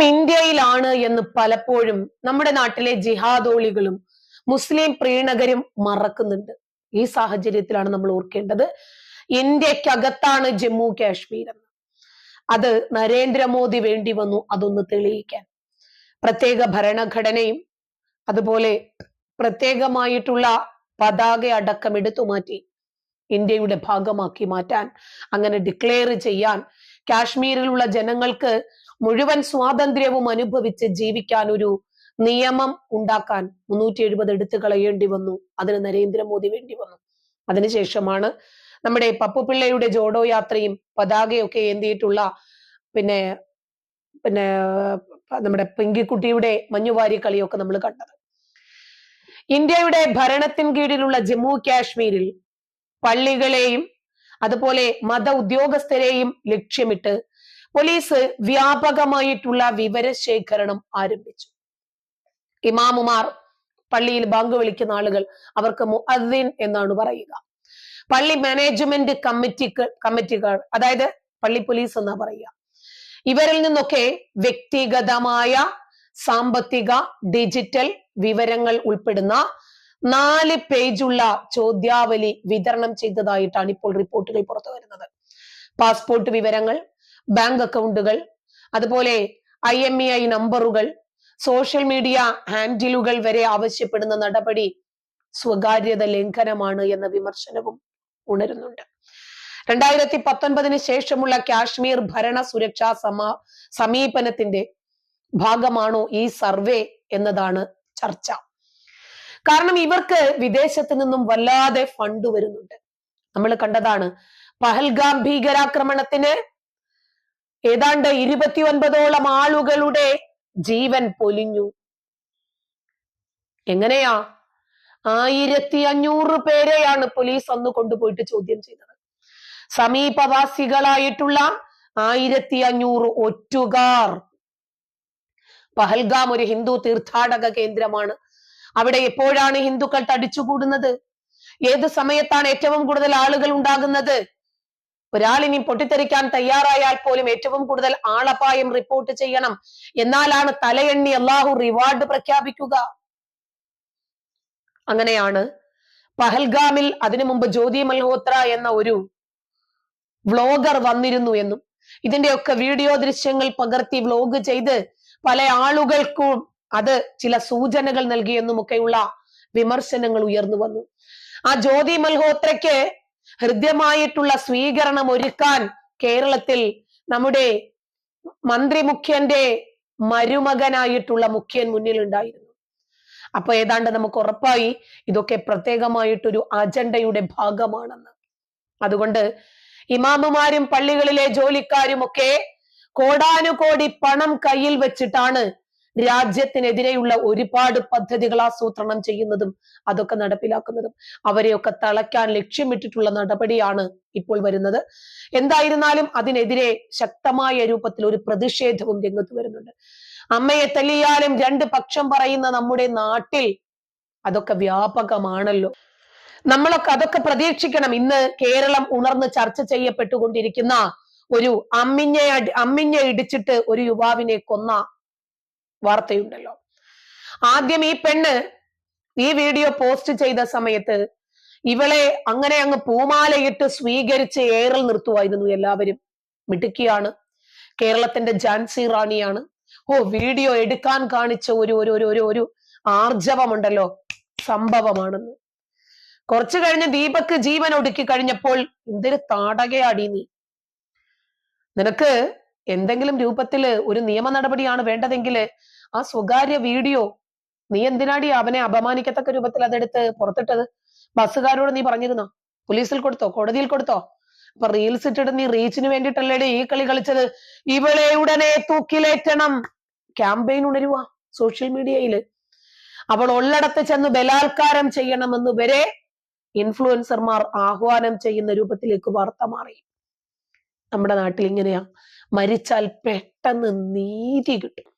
ഇന്ത്യയിലാണ് എന്ന് പലപ്പോഴും നമ്മുടെ നാട്ടിലെ ജിഹാദോളികളും മുസ്ലിം പ്രീണകരും മറക്കുന്നുണ്ട്. ഈ സാഹചര്യത്തിലാണ് നമ്മൾ ഓർക്കേണ്ടത്. ഇന്ത്യക്കകത്താണ് ജമ്മു കാശ്മീർ എന്ന്. അത് നരേന്ദ്രമോദി വേണ്ടി വന്നു അതൊന്ന് തെളിയിക്കാൻ. പ്രത്യേക ഭരണഘടനയും അതുപോലെ പ്രത്യേകമായിട്ടുള്ള പതാക അടക്കം എടുത്തു മാറ്റി ഇന്ത്യയുടെ ഭാഗമാക്കി മാറ്റാൻ അങ്ങനെ ഡിക്ലെയർ ചെയ്യാൻ കാശ്മീരിലുള്ള ജനങ്ങൾക്ക് മുഴുവൻ സ്വാതന്ത്ര്യവും അനുഭവിച്ച് ജീവിക്കാൻ ഒരു നിയമം ഉണ്ടാക്കാൻ മുന്നൂറ്റി എഴുപത് എടുത്തു കളയേണ്ടി വന്നു. അതിന് നരേന്ദ്രമോദി വേണ്ടി വന്നു. അതിനുശേഷമാണ് നമ്മുടെ പപ്പുപിള്ളയുടെ ജോഡോ യാത്രയും പതാകയൊക്കെ ഏന്തിയിട്ടുള്ള പിന്നെ പിന്നെ നമ്മുടെ പെങ്കിക്കുട്ടിയുടെ മഞ്ഞുവാരി കളിയൊക്കെ നമ്മൾ കണ്ടത്. ഇന്ത്യയുടെ ഭരണത്തിൻ കീഴിലുള്ള ജമ്മു കാശ്മീരിൽ പള്ളികളെയും അതുപോലെ മത ഉദ്യോഗസ്ഥരെയും ലക്ഷ്യമിട്ട് പോലീസ് വ്യാപകമായിട്ടുള്ള വിവരശേഖരണം ആരംഭിച്ചു. ഇമാമുമാർ പള്ളിയിൽ ബാങ്ക് വിളിക്കുന്ന ആളുകൾ അവർക്ക് മുഅദ്ദിൻ എന്നാണ് പറയുക. പള്ളി മാനേജ്മെന്റ് കമ്മിറ്റിക്ക് കമ്മിറ്റികൾ അതായത് പള്ളി പോലീസ് എന്നാ പറയുക. ഇവരിൽ നിന്നൊക്കെ വ്യക്തിഗതമായ സാമ്പത്തിക ഡിജിറ്റൽ വിവരങ്ങൾ ഉൾപ്പെടുന്ന നാല് പേജുള്ള ചോദ്യാവലി വിതരണം ചെയ്തതായിട്ടാണ് ഇപ്പോൾ റിപ്പോർട്ടുകൾ പുറത്തു വരുന്നത് പാസ്പോർട്ട് വിവരങ്ങൾ ബാങ്ക് അക്കൗണ്ടുകൾ അതുപോലെ ഐ എം ഇ ഐ നമ്പറുകൾ സോഷ്യൽ മീഡിയ ഹാൻഡിലുകൾ വരെ ആവശ്യപ്പെടുന്ന നടപടി സ്വകാര്യത ലംഘനമാണ് എന്ന വിമർശനവും ഉണരുന്നുണ്ട്. രണ്ടായിരത്തി പത്തൊൻപതിന് ശേഷമുള്ള കാശ്മീർ ഭരണ സുരക്ഷാ സമാ സമീപനത്തിന്റെ ഭാഗമാണോ ഈ സർവേ എന്നതാണ് ചർച്ച. കാരണം ഇവർക്ക് വിദേശത്ത് നിന്നും വല്ലാതെ ഫണ്ട് വരുന്നുണ്ട്. നമ്മൾ കണ്ടതാണ് പഹൽഗാം ഭീകരാക്രമണത്തിന് ഏതാണ്ട് ഇരുപത്തി ഒൻപതോളം ആളുകളുടെ ജീവൻ പൊലിഞ്ഞു. എങ്ങനെയാ? ആയിരത്തി അഞ്ഞൂറ് പേരെയാണ് പോലീസ് അന്ന് കൊണ്ടുപോയിട്ട് ചോദ്യം ചെയ്തത്. സമീപവാസികളായിട്ടുള്ള ആയിരത്തി അഞ്ഞൂറ് ഒറ്റുകാർ. പഹൽഗാം ഒരു ഹിന്ദു തീർത്ഥാടക കേന്ദ്രമാണ്. അവിടെ എപ്പോഴാണ് ഹിന്ദുക്കൾ തടിച്ചുകൂടുന്നത്? ഏത് സമയത്താണ് ഏറ്റവും കൂടുതൽ ആളുകൾ ഉണ്ടാകുന്നത്? ഒരാൾ ഇനി പൊട്ടിത്തെറിക്കാൻ തയ്യാറായാൽ പോലും ഏറ്റവും കൂടുതൽ ആളപായം റിപ്പോർട്ട് ചെയ്യണം. എന്നാലാണ് തലയെണ്ണി അള്ളാഹു റിവാർഡ് പ്രഖ്യാപിക്കുക. അങ്ങനെയാണ് പഹൽഗാമിൽ അതിനു മുമ്പ് ജ്യോതി മൽഹോത്ര എന്ന ഒരു വ്ലോഗർ വന്നിരുന്നു എന്നും ഇതിന്റെയൊക്കെ വീഡിയോ ദൃശ്യങ്ങൾ പകർത്തി വ്ലോഗ് ചെയ്ത് പല ആളുകൾക്കും അത് ചില സൂചനകൾ നൽകിയെന്നുമൊക്കെയുള്ള വിമർശനങ്ങൾ ഉയർന്നു വന്നു. ആ ജ്യോതി മൽഹോത്രയ്ക്ക് ഹൃദ്യമായിട്ടുള്ള സ്വീകരണം ഒരുക്കാൻ കേരളത്തിൽ നമ്മുടെ മന്ത്രി മുഖ്യന്റെ മരുമകനായിട്ടുള്ള മുഖ്യൻ മുന്നിൽ ഉണ്ടായിരുന്നു. അപ്പൊ ഏതാണ്ട് നമുക്ക് ഉറപ്പായി ഇതൊക്കെ പ്രത്യേകമായിട്ടൊരു അജണ്ടയുടെ ഭാഗമാണെന്ന്. അതുകൊണ്ട് ഇമാമുമാരും പള്ളികളിലെ ജോലിക്കാരും ഒക്കെ കോടാനുകോടി പണം കയ്യിൽ വെച്ചിട്ടാണ് രാജ്യത്തിനെതിരെയുള്ള ഒരുപാട് പദ്ധതികൾ ആസൂത്രണം ചെയ്യുന്നതും അതൊക്കെ നടപ്പിലാക്കുന്നതും അവരെയൊക്കെ തളയ്ക്കാൻ ലക്ഷ്യമിട്ടിട്ടുള്ള നടപടിയാണ് ഇപ്പോൾ വരുന്നത്. എന്തായിരുന്നാലും അതിനെതിരെ ശക്തമായ രൂപത്തിൽ ഒരു പ്രതിഷേധവും രംഗത്ത് വരുന്നുണ്ട്. അമ്മയെ തല്ലിയാലും രണ്ട് പക്ഷം പറയുന്ന നമ്മുടെ നാട്ടിൽ അതൊക്കെ വ്യാപകമാണല്ലോ. നമ്മളൊക്കെ അതൊക്കെ പ്രതീക്ഷിക്കണം. ഇന്ന് കേരളം ഉണർന്ന് ചർച്ച ചെയ്യപ്പെട്ടുകൊണ്ടിരിക്കുന്ന ഒരു അമ്മിഞ്ഞ അമ്മിഞ്ഞ ഇടിച്ചിട്ട് ഒരു യുവാവിനെ കൊന്ന വാർത്തയുണ്ടല്ലോ. ആദ്യം ഈ പെണ്ണ് ഈ വീഡിയോ പോസ്റ്റ് ചെയ്ത സമയത്ത് ഇവളെ അങ്ങനെ അങ്ങ് പൂമാലയിട്ട് സ്വീകരിച്ച് ഏറൽ നിർത്തുമായിരുന്നു എല്ലാവരും. മിടുക്കിയാണ്. കേരളത്തിന്റെ ജാൻസി റാണിയാണ്. ഓ വീഡിയോ എടുക്കാൻ കാണിച്ച ഒരു ഒരു ഒരു ഒരു ഒരു ആർജവമുണ്ടല്ലോ. സംഭവമാണെന്ന്. കുറച്ചു കഴിഞ്ഞ് ദീപക്ക് ജീവൻ ഒടുക്കി കഴിഞ്ഞപ്പോൾ എന്തൊരു താടകയാടി നീ. നിനക്ക് എന്തെങ്കിലും രൂപത്തിൽ ഒരു നിയമ നടപടിയാണ് വേണ്ടതെങ്കിൽ ആ സ്വകാര്യ വീഡിയോ നീ എന്തിനാടി അവനെ അപമാനിക്കത്തക്ക രൂപത്തിൽ അതെടുത്ത് പുറത്തിട്ടത്? ബസ്സുകാരോട് നീ പറഞ്ഞിരുന്നോ? പോലീസിൽ കൊടുത്തോ? കോടതിയിൽ കൊടുത്തോ? അപ്പൊ റീൽസ് ഇട്ടിട്ട് നീ റീച്ചിന് വേണ്ടിട്ടല്ലേ ഈ കളി കളിച്ചത്? ഇവളെ ഉടനെ തൂക്കിലേറ്റണം. ക്യാമ്പയിൻ ഉണരുക സോഷ്യൽ മീഡിയയിൽ അവൾ ഉള്ളടത്ത് ചെന്ന് ബലാത്കാരം ചെയ്യണമെന്ന് വരെ ഇൻഫ്ലുവൻസർമാർ ആഹ്വാനം ചെയ്യുന്ന രൂപത്തിലേക്ക് വാർത്ത മാറി. നമ്മുടെ നാട്ടിൽ ഇങ്ങനെയാ. മരിച്ചാൽ പെട്ടെന്ന് നീതി കിട്ടും.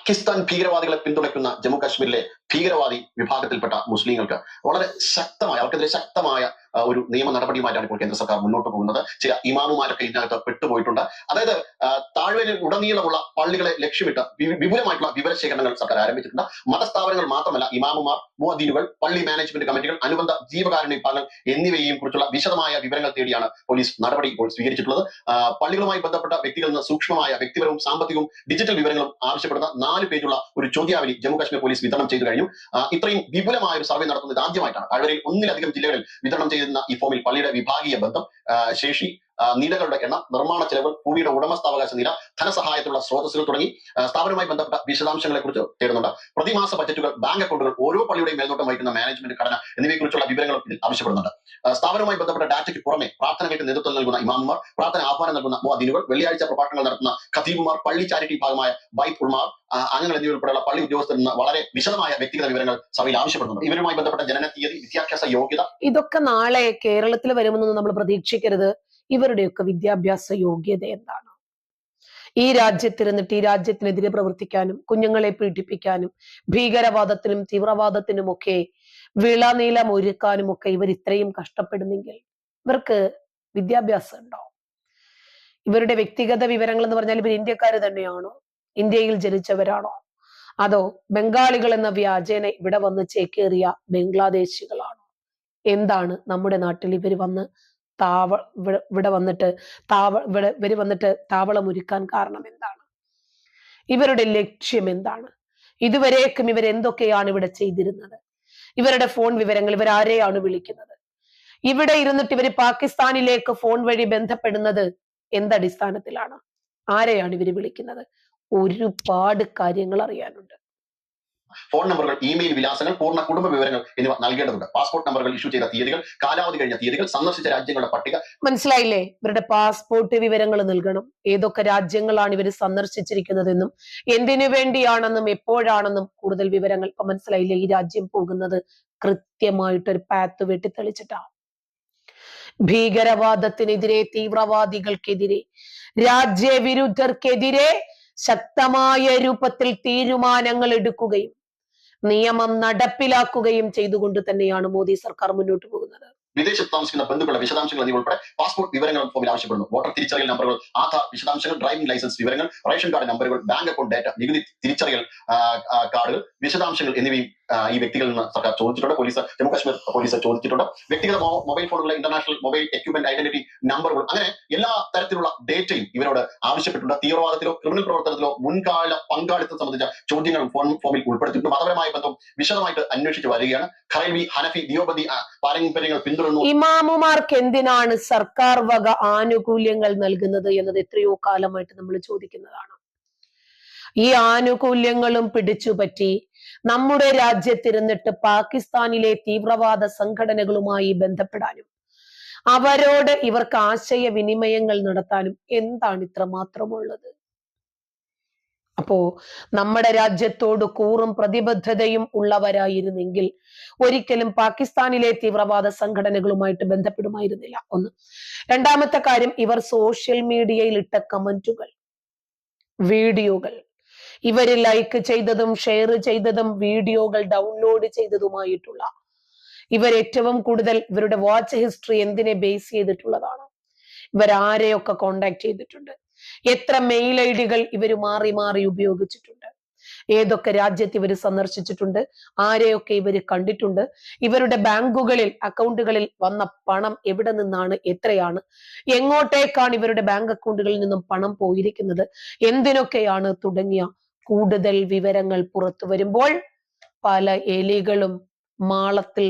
പാകിസ്ഥാൻ ഭീകരവാദികളെ പിന്തുണയ്ക്കുന്ന ജമ്മു കാശ്മീരിലെ ഭീകരവാദി വിഭാഗത്തിൽപ്പെട്ട മുസ്ലിങ്ങൾക്ക് വളരെ ശക്തമായ അവർക്കെതിരെ ശക്തമായ ഒരു നിയമ നടപടിയുമായിട്ടാണ് ഇപ്പോൾ കേന്ദ്ര സർക്കാർ മുന്നോട്ട് പോകുന്നത്. ചില ഇമാമുമാരൊക്കെ ഇതിനകത്ത് പെട്ടുപോയിട്ടുണ്ട്. അതായത് താഴ്വരയിൽ ഉടനീളമുള്ള പള്ളികളെ ലക്ഷ്യമിട്ട് വിപുലമായിട്ടുള്ള വിവരശേഖരണങ്ങൾ സർക്കാർ ആരംഭിച്ചിട്ടുണ്ട്. മതസ്ഥാപനങ്ങൾ മാത്രമല്ല ഇമാമുമാർ മുഅദ്ദീനുകൾ പള്ളി മാനേജ്മെന്റ് കമ്മിറ്റികൾ അനുബന്ധ ജീവകാരുണ്യ വിഭാഗങ്ങൾ എന്നിവയെയും കുറിച്ചുള്ള വിശദമായ വിവരങ്ങൾ തേടിയാണ് പോലീസ് നടപടി ഇപ്പോൾ സ്വീകരിച്ചിട്ടുള്ളത്. പള്ളികളുമായി ബന്ധപ്പെട്ട വ്യക്തികളിൽ നിന്ന് സൂക്ഷ്മമായ വ്യക്തിപരവും സാമ്പത്തികവും ഡിജിറ്റൽ വിവരങ്ങളും ആവശ്യപ്പെടുന്ന നാല് പേജുള്ള ഒരു ചോദ്യാവലി ജമ്മു കാശ്മീർ പോലീസ് വിതരണം ചെയ്തു കഴിഞ്ഞു. ഇത്രയും വിപുലമായ ഒരു സർവേ നടത്തുന്നത് ആദ്യമായിട്ടാണ്. താഴ്വരയിൽ ഒന്നിലധികം ജില്ലകളിൽ വിതരണം ചെയ്യുന്ന ഈ ഫോമിൽ പള്ളിയുടെ വിഭാഗീയ ബന്ധം ശേഷി നിലകളുടെ എണ്ണം നിർമ്മാണ ചെലവ് ഭൂമിയുടെ ഉടമസ്ഥാവകാശ നില ധനസഹായത്തിലുള്ള സ്രോതസ്സുകൾ തുടങ്ങി സ്ഥാപനവുമായി ബന്ധപ്പെട്ട വിശദാംശങ്ങളെ കുറിച്ച് തേടുന്നുണ്ട്. പ്രതിമാസ ബജറ്റുകൾ ബാങ്ക് അക്കൗണ്ടുകൾ ഓരോ പള്ളിയുടെയും മേൽനോട്ടം വഹിക്കുന്ന മാനേജ്മെന്റ് ഘടന എന്നിവയെക്കുറിച്ചുള്ള വിവരങ്ങളും ഇതിൽ ആവശ്യപ്പെടുന്നുണ്ട്. സ്ഥാപനവുമായി ബന്ധപ്പെട്ട ഡാറ്റയ്ക്ക് പുറമെ പ്രാർത്ഥനകൾക്ക് നേതൃത്വം നൽകുന്ന ഇമാമുമാർ പ്രാർത്ഥന ആഹ്വാനം നൽകുന്ന മുഅദ്ദീനുകൾ വെള്ളിയാഴ്ച പ്രഭാഷണങ്ങൾ നടത്തുന്ന ഖതീബുമാർ പള്ളി ചാരിറ്റി ഭാഗമായ ബൈത്ത് അംഗങ്ങൾ എന്നിവരുൾപ്പെടെയുള്ള പള്ളി ഉദ്യോഗസ്ഥരിൽ നിന്ന് വളരെ വിശദമായ വ്യക്തിഗത വിവരങ്ങൾ സഭയിൽ ആവശ്യപ്പെടുന്നുണ്ട്. ഇവരുമായി ബന്ധപ്പെട്ട ജനന തീയതി വിദ്യാഭ്യാസ യോഗ്യത ഇതൊക്കെ നാളെ കേരളത്തിൽ വരുമെന്നൊന്നും നമ്മൾ പ്രതീക്ഷിക്കരുത്. ഇവരുടെയൊക്കെ വിദ്യാഭ്യാസ യോഗ്യത എന്താണ്? ഈ രാജ്യത്തിരുന്നിട്ട് ഈ രാജ്യത്തിനെതിരെ പ്രവർത്തിക്കാനും കുഞ്ഞുങ്ങളെ പീഡിപ്പിക്കാനും ഭീകരവാദത്തിനും തീവ്രവാദത്തിനുമൊക്കെ വിളനീളം ഒരുക്കാനും ഒക്കെ ഇവർ ഇത്രയും കഷ്ടപ്പെടുന്നെങ്കിൽ ഇവർക്ക് വിദ്യാഭ്യാസം ഉണ്ടോ? ഇവരുടെ വ്യക്തിഗത വിവരങ്ങൾ എന്ന് പറഞ്ഞാൽ ഇവർ ഇന്ത്യക്കാർ തന്നെയാണോ? ഇന്ത്യയിൽ ജനിച്ചവരാണോ? അതോ ബംഗാളികൾ എന്ന വ്യാജേന ഇവിടെ വന്ന് ചേക്കേറിയ ബംഗ്ലാദേശികളാണോ? എന്താണ് നമ്മുടെ നാട്ടിൽ ഇവർ വന്ന് താവ ഇവിടെ- വന്നിട്ട് താവ ഇവിടെ ഇവർ വന്നിട്ട് താവളം ഒരുക്കാൻ കാരണം എന്താണ്? ഇവരുടെ ലക്ഷ്യം എന്താണ്? ഇതുവരേക്കും ഇവർ എന്തൊക്കെയാണ് ഇവിടെ ചെയ്തിരുന്നത്? ഇവരുടെ ഫോൺ വിവരങ്ങൾ ഇവർ ആരെയാണ് വിളിക്കുന്നത്? ഇവിടെ ഇരുന്നിട്ട് ഇവർ പാകിസ്ഥാനിലേക്ക് ഫോൺ വഴി ബന്ധപ്പെടുന്നത് എന്തടിസ്ഥാനത്തിലാണ് ആരെയാണ് ഇവർ വിളിക്കുന്നത്? ഒരുപാട് കാര്യങ്ങൾ അറിയാനുണ്ട്. ഫോൺ നമ്പറുകൾ ഇമെയിൽ വിലാസങ്ങൾ പൂർണ കുടുംബ വിവരങ്ങൾ എന്നിവ നൽകേണ്ടതുണ്ട്. പാസ്പോർട്ട് നമ്പറുകൾ ഇഷ്യൂ ചെയ്ത തീയതികൾ കാലാവധി കഴിഞ്ഞ തീയതികൾ സന്ദർശിച്ച രാജ്യങ്ങളുടെ പട്ടിക. മനസ്സിലായില്ലേ? ഇവരുടെ പാസ്പോർട്ട് വിവരങ്ങൾ നൽകണം. ഏതൊക്കെ രാജ്യങ്ങളാണ് ഇവർ സന്ദർശിച്ചിരിക്കുന്നതെന്നും എന്തിനു വേണ്ടിയാണെന്നും എപ്പോഴാണെന്നും കൂടുതൽ വിവരങ്ങൾ ഇപ്പൊ മനസ്സിലായില്ലേ? ഈ രാജ്യം പോകുന്നത് കൃത്യമായിട്ടൊരു പാത്ത് വെട്ടിത്തെളിച്ചിട്ടാ. ഭീകരവാദത്തിനെതിരെ തീവ്രവാദികൾക്കെതിരെ രാജ്യവിരുദ്ധർക്കെതിരെ ശക്തമായ രൂപത്തിൽ തീരുമാനങ്ങൾ എടുക്കുകയും നിയമം നടപ്പിലാക്കുകയും ചെയ്തുകൊണ്ട് തന്നെയാണ് മോദി സർക്കാർ മുന്നോട്ട് പോകുന്നത്. വിദേശത്ത് താമസിക്കുന്ന ബന്ധുക്കളുടെ വിശദാംശങ്ങൾ എന്നിവ ഉൾപ്പെടെ പാസ്പോർട്ട് വിവരങ്ങൾ ഫോമിൽ ആവശ്യപ്പെടുന്നു. വോട്ടർ തിരിച്ചറിയൽ നമ്പറുകൾ ആധാർ വിശദാംശങ്ങൾ ഡ്രൈവിംഗ് ലൈസൻസ് വിവരങ്ങൾ റേഷൻ കാർഡ് നമ്പറുകൾ ബാങ്ക് അക്കൗണ്ട് ഡാറ്റ നികുതി തിരിച്ചറിയൽ കാർഡുകൾ വിശദാംശങ്ങൾ എന്നിവയും ഈ വ്യക്തികളിൽ നിന്ന് സർക്കാർ ചോദിച്ചിട്ടുണ്ട്? പോലീസ് ജമ്മു കാശ്മീർ പോലീസ് ചോദിച്ചിട്ടുണ്ട്? വ്യക്തിഗത മൊബൈൽ ഫോണുകളിലെ ഇന്റർനാഷണൽ മൊബൈൽ എക്യുപ്മെന്റ് ഐഡന്റിറ്റി നമ്പറുകൾ അങ്ങനെ എല്ലാ തരത്തിലുള്ള ഡേറ്റയും ഇവരോട് ആവശ്യപ്പെട്ടിട്ടുണ്ട്. തീവ്രവാദത്തിലോ ക്രിമിനൽ പ്രവർത്തനത്തിലോ മുൻകാല പങ്കാളിത്തം സംബന്ധിച്ച ചോദ്യങ്ങൾ ഫോൺ ഫോമിൽ ഉൾപ്പെടുത്തിയിട്ടുണ്ട്. മതപരമായ ബന്ധം വിശദമായിട്ട് അന്വേഷിച്ച് വരികയാണ്. ഖറൈബി ഹനഫി ആ, പാരമ്പര്യങ്ങൾ പിന്തുടരുന്നു. ഇമാമുമാർക്ക് എന്തിനാണ് സർക്കാർ വക ആനുകൂല്യങ്ങൾ നൽകുന്നത് എന്നത് എത്രയോ കാലമായിട്ട് നമ്മൾ ചോദിക്കുന്നതാണ്. ഈ ആനുകൂല്യങ്ങളും പിടിച്ചുപറ്റി നമ്മുടെ രാജ്യത്തിരുന്നിട്ട് പാകിസ്ഥാനിലെ തീവ്രവാദ സംഘടനകളുമായി ബന്ധപ്പെടാനും അവരോട് ഇവർക്ക് ആശയവിനിമയങ്ങൾ നടത്താനും എന്താണ് ഇത്ര മാത്രമുള്ളത്? അപ്പോ നമ്മുടെ രാജ്യത്തോട് കൂറും പ്രതിബദ്ധതയും ഉള്ളവരായിരുന്നെങ്കിൽ ഒരിക്കലും പാകിസ്ഥാനിലെ തീവ്രവാദ സംഘടനകളുമായിട്ട് ബന്ധപ്പെടുമായിരുന്നില്ല. ഒന്ന്. രണ്ടാമത്തെ കാര്യം ഇവർ സോഷ്യൽ മീഡിയയിൽ ഇട്ട കമന്റുകൾ വീഡിയോകൾ. ഇവർ ലൈക്ക് ചെയ്തതും ഷെയർ ചെയ്തതും വീഡിയോകൾ ഡൗൺലോഡ് ചെയ്തതുമായിട്ടുള്ള ഇവർ ഏറ്റവും കൂടുതൽ ഇവരുടെ വാച്ച് ഹിസ്റ്ററി എന്തിനെ ബേസ് ചെയ്തിട്ടുള്ളതാണ്. ഇവർ ആരെയൊക്കെ കോണ്ടാക്ട് ചെയ്തിട്ടുണ്ട്? എത്ര മെയിൽ ഐ ഡികൾ ഇവർ മാറി മാറി ഉപയോഗിച്ചിട്ടുണ്ട്? ഏതൊക്കെ രാജ്യത്ത് ഇവർ സന്ദർശിച്ചിട്ടുണ്ട്? ആരെയൊക്കെ ഇവർ കണ്ടിട്ടുണ്ട്? ഇവരുടെ ബാങ്കുകളിൽ അക്കൗണ്ടുകളിൽ വന്ന പണം എവിടെ നിന്നാണ് എത്രയാണ്? എങ്ങോട്ടേക്കാണ് ഇവരുടെ ബാങ്ക് അക്കൗണ്ടുകളിൽ നിന്നും പണം പോയിരിക്കുന്നത്? എന്തിനൊക്കെയാണ് തുടങ്ങിയ കൂടുതൽ വിവരങ്ങൾ പുറത്തു വരുമ്പോൾ പല എലികളും മാളത്തിൽ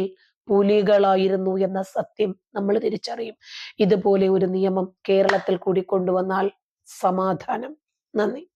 പുലികളായിരുന്നു എന്ന സത്യം നമ്മൾ തിരിച്ചറിയും. ഇതുപോലെ ഒരു നിയമം കേരളത്തിൽ കൂടി കൊണ്ടുവന്നാൽ സമാധാനം. നന്ദി.